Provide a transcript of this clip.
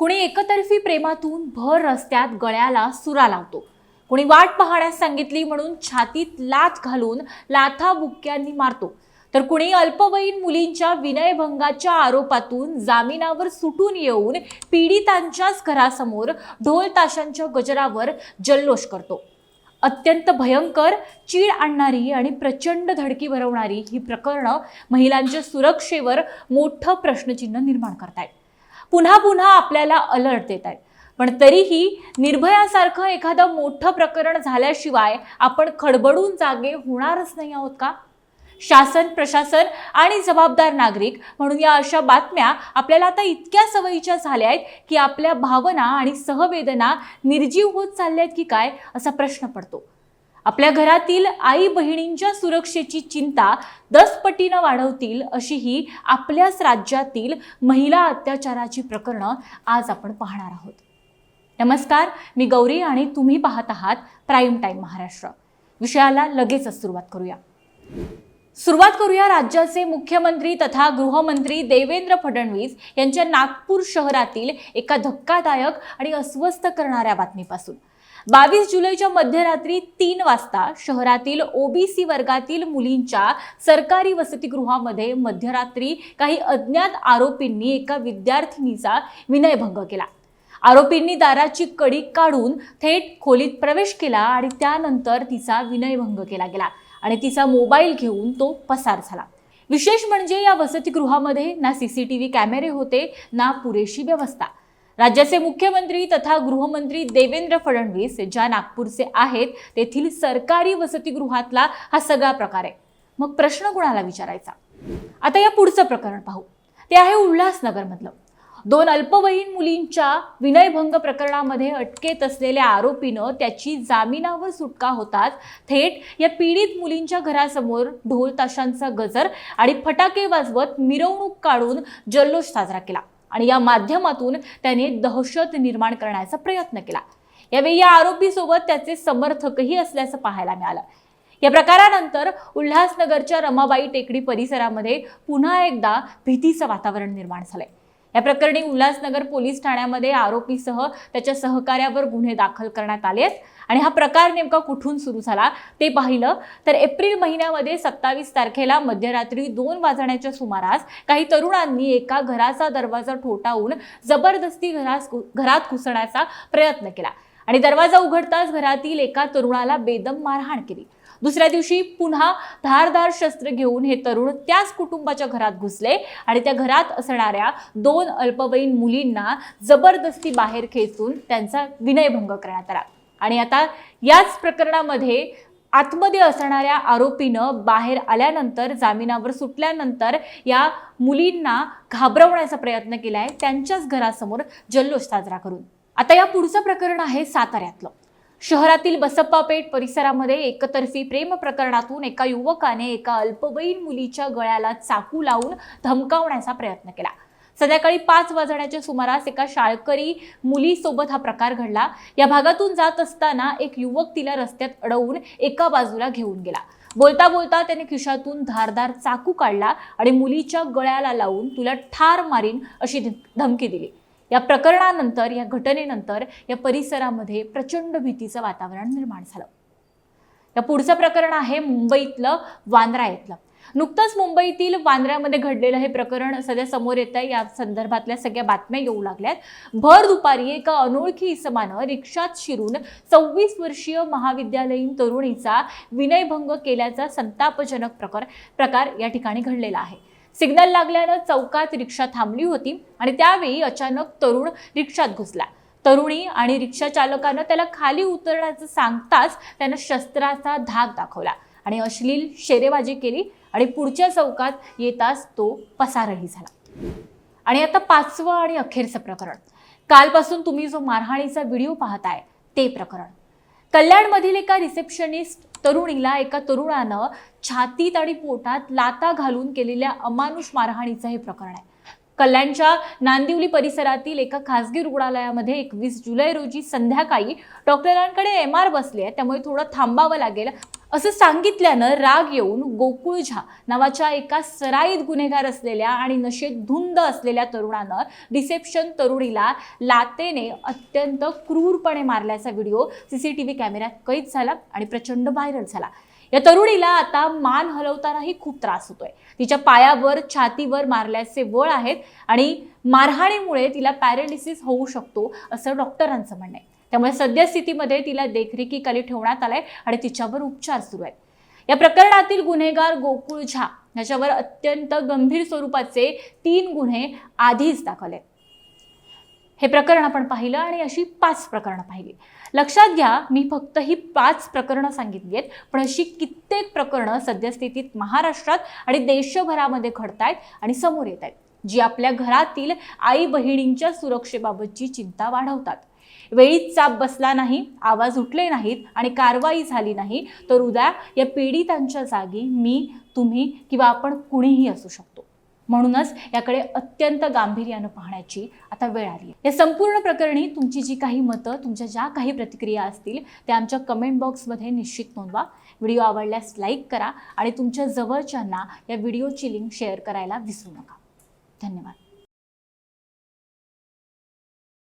कुणी एकतर्फी प्रेमातून भर रस्त्यात गळ्याला सुरा लावतो. कुणी वाट पाहण्यास सांगितली म्हणून छातीत लाथ घालून लाथा बुक्क्यांनी मारतो. तर कुणी अल्पवयीन मुलींच्या विनयभंगाच्या आरोपातून जामिनावर सुटून येऊन पीडितांच्याच घरासमोर ढोल ताशांच्या गजरावर जल्लोष करतो. अत्यंत भयंकर चीड आणणारी आणि प्रचंड धडकी भरवणारी ही प्रकरणं महिलांच्या सुरक्षेवर मोठं प्रश्नचिन्ह निर्माण करतायत. पुन्हा पुन्हा आपल्याला अलर्ट देत आहेत. पण तरीही निर्भयासारखं एखादं मोठं प्रकरण झाल्याशिवाय आपण खडबडून जागे होणारच नाही आहोत का? शासन प्रशासन आणि जबाबदार नागरिक म्हणून या अशा बातम्या आपल्याला आता इतक्या सवयीच्या झाल्या आहेत की आपल्या भावना आणि सहवेदना निर्जीव होत चालल्या आहेत की काय असा प्रश्न पडतो. आपल्या घरातील आई बहिणींच्या सुरक्षेची चिंता दसपटीनं वाढवतील अशी ही आपल्याच राज्यातील महिला अत्याचाराची प्रकरणं आज आपण पाहणार आहोत. नमस्कार मी गौरी आणि तुम्ही पाहत आहात प्राईम टाईम महाराष्ट्र. विषयाला लगेचच सुरुवात करूया. सुरुवात करूया राज्याचे मुख्यमंत्री तथा गृहमंत्री देवेंद्र फडणवीस यांच्या नागपूर शहरातील एका धक्कादायक आणि अस्वस्थ करणाऱ्या बातमीपासून. बावीस जुलैच्या मध्यरात्री तीन वाजता शहरातील ओबीसी वर्गातील मुलींच्या सरकारी वसतिगृहामध्ये मध्यरात्री काही अज्ञात आरोपींनी एका विद्यार्थिनीचा विनयभंग केला. आरोपींनी दाराची कडी काढून थेट खोलीत प्रवेश केला आणि त्यानंतर तिचा विनयभंग केला गेला आणि तिचा मोबाईल घेऊन तो पसार झाला. विशेष म्हणजे या वसतिगृहामध्ये ना सीसीटीव्ही कॅमेरे होते ना पुरेशी व्यवस्था. राज्याचे मुख्यमंत्री तथा गृहमंत्री देवेंद्र फडणवीस ज्या नागपूरचे आहेत तेथील सरकारी वसतिगृहातला हा सगळा प्रकार आहे. मग प्रश्न कुणाला विचारायचा? आता या पुढचं प्रकरण पाहू. ते आहे उल्हासनगरमधलं. दोन अल्पवयीन मुलींच्या विनयभंग प्रकरणामध्ये अटकेत असलेल्या आरोपीनं त्याची जामिनावर सुटका होताच थेट या पीडित मुलींच्या घरासमोर ढोल ताशांचा गजर आणि फटाके वाजवत मिरवणूक काढून जल्लोष साजरा केला. आणि या माध्यमातून त्याने दहशत निर्माण करण्याचा प्रयत्न केला. यावेळी या आरोपीसोबत त्याचे समर्थकही असल्याचं पाहायला मिळालं. या प्रकारानंतर उल्हासनगरच्या रमाबाई टेकडी परिसरामध्ये पुन्हा एकदा भीतीचं वातावरण निर्माण झालंय. या प्रकरणी उल्हासनगर पोलीस ठाण्यामध्ये आरोपीसह त्याच्या सहकार्यावर गुन्हे दाखल करण्यात आले आहेत. आणि हा प्रकार नेमका कुठून सुरू झाला ते पाहिलं तर एप्रिल महिन्यामध्ये सत्तावीस तारखेला मध्यरात्री दोन वाजण्याच्या सुमारास काही तरुणांनी एका घराचा दरवाजा ठोठावून जबरदस्ती घरास घरात घुसण्याचा प्रयत्न केला. आणि दरवाजा उघडताच घरातील एका तरुणाला बेदम मारहाण केली. दुसऱ्या दिवशी पुन्हा धारदार शस्त्र घेऊन हे तरुण त्याच कुटुंबाच्या घरात घुसले आणि त्या घरात असणाऱ्या दोन अल्पवयीन मुलींना जबरदस्ती बाहेर खेचून त्यांचा विनयभंग करण्यात आला. आणि आता याच प्रकरणामध्ये आतमध्ये असणाऱ्या आरोपीनं बाहेर आल्यानंतर जामिनावर सुटल्यानंतर या मुलींना घाबरवण्याचा प्रयत्न केलाय त्यांच्याच घरासमोर जल्लोष साजरा करून. आता या पुढचं प्रकरण आहे साताऱ्यातलं. शहरातील बसप्पापेठ परिसरामध्ये एकतर्फी प्रेम प्रकरणातून एका युवकाने एका अल्पवयीन मुलीच्या गळ्याला चाकू लावून धमकावण्याचा प्रयत्न केला. संध्याकाळी पाच वाजण्याच्या सुमारास एका शाळकरी मुलीसोबत हा प्रकार घडला. या भागातून जात असताना एक युवक तिला रस्त्यात अडवून एका बाजूला घेऊन गेला. बोलता बोलता त्याने खिशातून धारदार चाकू काढला आणि मुलीच्या गळ्याला लावून तुला ठार मारीन अशी धमकी दिली. या प्रकरणानंतर या घटनेनंतर या परिसरामध्ये प्रचंड भीतीचं वातावरण निर्माण झालं. या पुढचं प्रकरण आहे मुंबईतलं वांद्रा येथलं नुकतंच मुंबईतील वांद्र्यामध्ये घडलेलं हे प्रकरण सध्या समोर येत आहे या संदर्भातल्या सगळ्या बातम्या येऊ लागल्यात. भर दुपारी एका अनोळखी इसमानं रिक्षात शिरून सव्वीस वर्षीय महाविद्यालयीन तरुणीचा विनयभंग केल्याचा संतापजनक प्रकार प्रकार या ठिकाणी घडलेला आहे. सिग्नल लागल्यानं चौकात रिक्षा थांबली होती आणि त्यावेळी अचानक तरुण रिक्षात घुसला. तरुणी आणि रिक्षा चालकानं त्याला खाली उतरण्याचं सांगताच त्यानं शस्त्राचा धाक दाखवला आणि अश्लील शेरेबाजी केली आणि पुढच्या चौकात येताच तो पसारही झाला. आणि आता पाचवं आणि अखेरचं प्रकरण. कालपासून तुम्ही जो मारहाणीचा व्हिडिओ पाहताय ते प्रकरण. कल्याणमधील एका रिसेप्शनिस्ट तरुणीला एका तरुणानं छातीत आणि पोटात लाता घालून केलेल्या अमानुष मारहाणीचं हे प्रकरण आहे. कल्याणच्या नांदिवली परिसरातील एका खासगी रुग्णालयामध्ये एकवीस जुलै रोजी संध्याकाळी डॉक्टरांकडे एम आर बसले आहे. त्यामुळे थोडं थांबावं लागेल. असं सांगितल्यानं राग येऊन गोकुळ झा नावाच्या एका सराईत गुन्हेगार असलेल्या आणि नशेत धुंद असलेल्या तरुणानं रिसेप्शन तरुणीला लातेने अत्यंत क्रूरपणे मारल्याचा व्हिडिओ सीसीटीव्ही कॅमेऱ्यात कैद झाला आणि प्रचंड व्हायरल झाला. या तरुणीला आता मान हलवतानाही खूप त्रास होतोय. तिच्या पायावर छातीवर मारल्याचे वळ आहेत आणि मारहाणीमुळे तिला पॅरालिसिस होऊ शकतो असं डॉक्टरांचं म्हणणं आहे. त्यामुळे सद्यस्थितीमध्ये तिला देखरेखीखाली ठेवण्यात आलाय आणि तिच्यावर उपचार सुरू आहेत. या प्रकरणातील गुन्हेगार गोकुळ झा याच्यावर अत्यंत गंभीर स्वरूपाचे तीन गुन्हे आधीच दाखल आहेत. हे प्रकरण आपण पाहिलं आणि अशी पाच प्रकरणं पाहिली. लक्षात घ्या मी फक्त ही पाच प्रकरणं सांगितली आहेत पण अशी कित्येक प्रकरणं सद्यस्थितीत महाराष्ट्रात आणि देशभरामध्ये घडत आहेत आणि समोर येत आहेत जी आपल्या घरातील आई बहिणींच्या सुरक्षेबाबतची चिंता वाढवतात. वेळीच चाप बसला नाही आवाज उठले नाहीत आणि कारवाई झाली नाही तर उद्या या पीडितांच्या जागी मी तुम्ही किंवा आपण कुणीही असू शकतो. म्हणूनच याकडे अत्यंत गांभीर्यानं पाहण्याची आता वेळ आली या संपूर्ण प्रकरणी तुमची जी काही मतं तुमच्या ज्या काही प्रतिक्रिया असतील त्या आमच्या कमेंट बॉक्समध्ये निश्चित नोंदवा. व्हिडिओ आवडल्यास लाईक करा आणि तुमच्या जवळच्यांना या व्हिडिओची लिंक शेअर करायला विसरू नका. धन्यवाद.